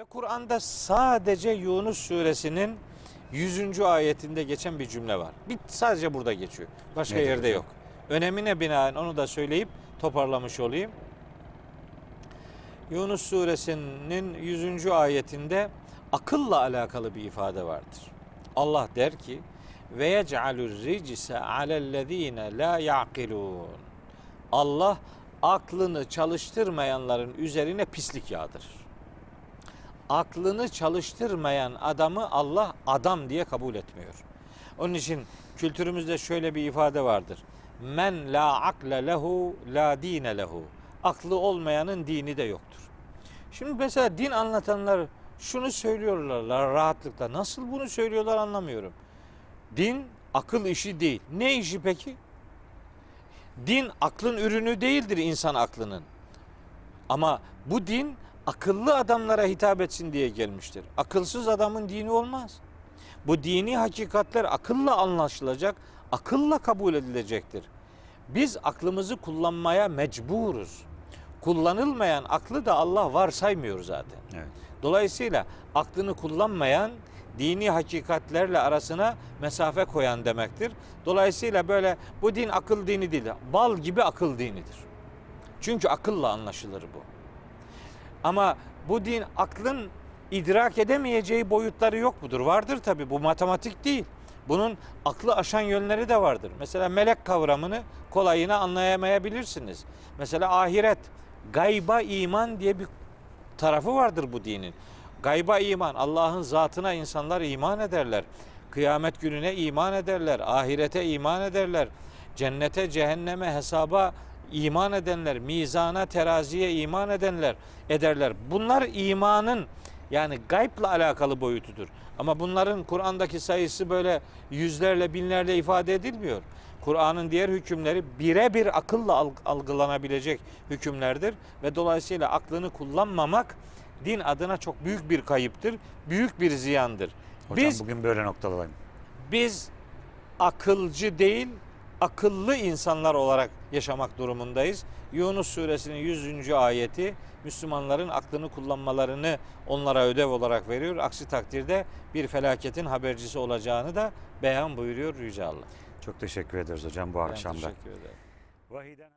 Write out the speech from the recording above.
Ve Kur'an'da sadece Yunus suresinin 100. ayetinde geçen bir cümle var. Bir sadece burada geçiyor. Başka Nedir yerde hocam? yok. Önemine binaen onu da söyleyip toparlamış olayım. Yunus suresinin 100. ayetinde akılla alakalı bir ifade vardır. Allah der ki ve yec'alur ricse alellezine la yaqilun. Allah aklını çalıştırmayanların üzerine pislik yağdırır. Aklını çalıştırmayan adamı Allah adam diye kabul etmiyor. Onun için kültürümüzde şöyle bir ifade vardır. Men la akle lehu la dine lehu. Aklı olmayanın dini de yoktur. Şimdi mesela din anlatanlar şunu söylüyorlar rahatlıkla. Nasıl bunu söylüyorlar anlamıyorum. Din akıl işi değil. Ne işi peki? Din aklın ürünü değildir insan aklının. Ama bu din akıllı adamlara hitap etsin diye gelmiştir. Akılsız adamın dini olmaz. Bu dini hakikatler akılla anlaşılacak, akılla kabul edilecektir. Biz aklımızı kullanmaya mecburuz. Kullanılmayan aklı da Allah varsaymıyor zaten. Evet. Dolayısıyla aklını kullanmayan dini hakikatlerle arasına mesafe koyan demektir. Dolayısıyla böyle bu din akıl dini değil. Bal gibi akıl dinidir. Çünkü akılla anlaşılır bu. Ama bu din aklın idrak edemeyeceği boyutları yok mudur? Vardır tabi. Bu matematik değil. Bunun aklı aşan yönleri de vardır. Mesela melek kavramını kolayına anlayamayabilirsiniz. Mesela ahiret, gayba iman diye bir tarafı vardır bu dinin. Gayba iman, Allah'ın zatına insanlar iman ederler. Kıyamet gününe iman ederler, ahirete iman ederler. Cennete, cehenneme, hesaba iman edenler, mizana, teraziye iman edenler ederler. Bunlar imanın yani gaybla alakalı boyutudur. Ama bunların Kur'an'daki sayısı böyle yüzlerle, binlerle ifade edilmiyor. Kur'an'ın diğer hükümleri birebir akılla alg- algılanabilecek hükümlerdir ve dolayısıyla aklını kullanmamak din adına çok büyük bir kayıptır, büyük bir ziyandır. Hocam Biz bugün böyle noktalardayım. biz akılcı değil, akıllı insanlar olarak yaşamak durumundayız. Yunus suresinin 100. ayeti Müslümanların aklını kullanmalarını onlara ödev olarak veriyor. Aksi takdirde bir felaketin habercisi olacağını da beyan buyuruyor Yüce Allah. Çok teşekkür ederiz hocam bu Ben akşamda. teşekkür ederim. Vahiden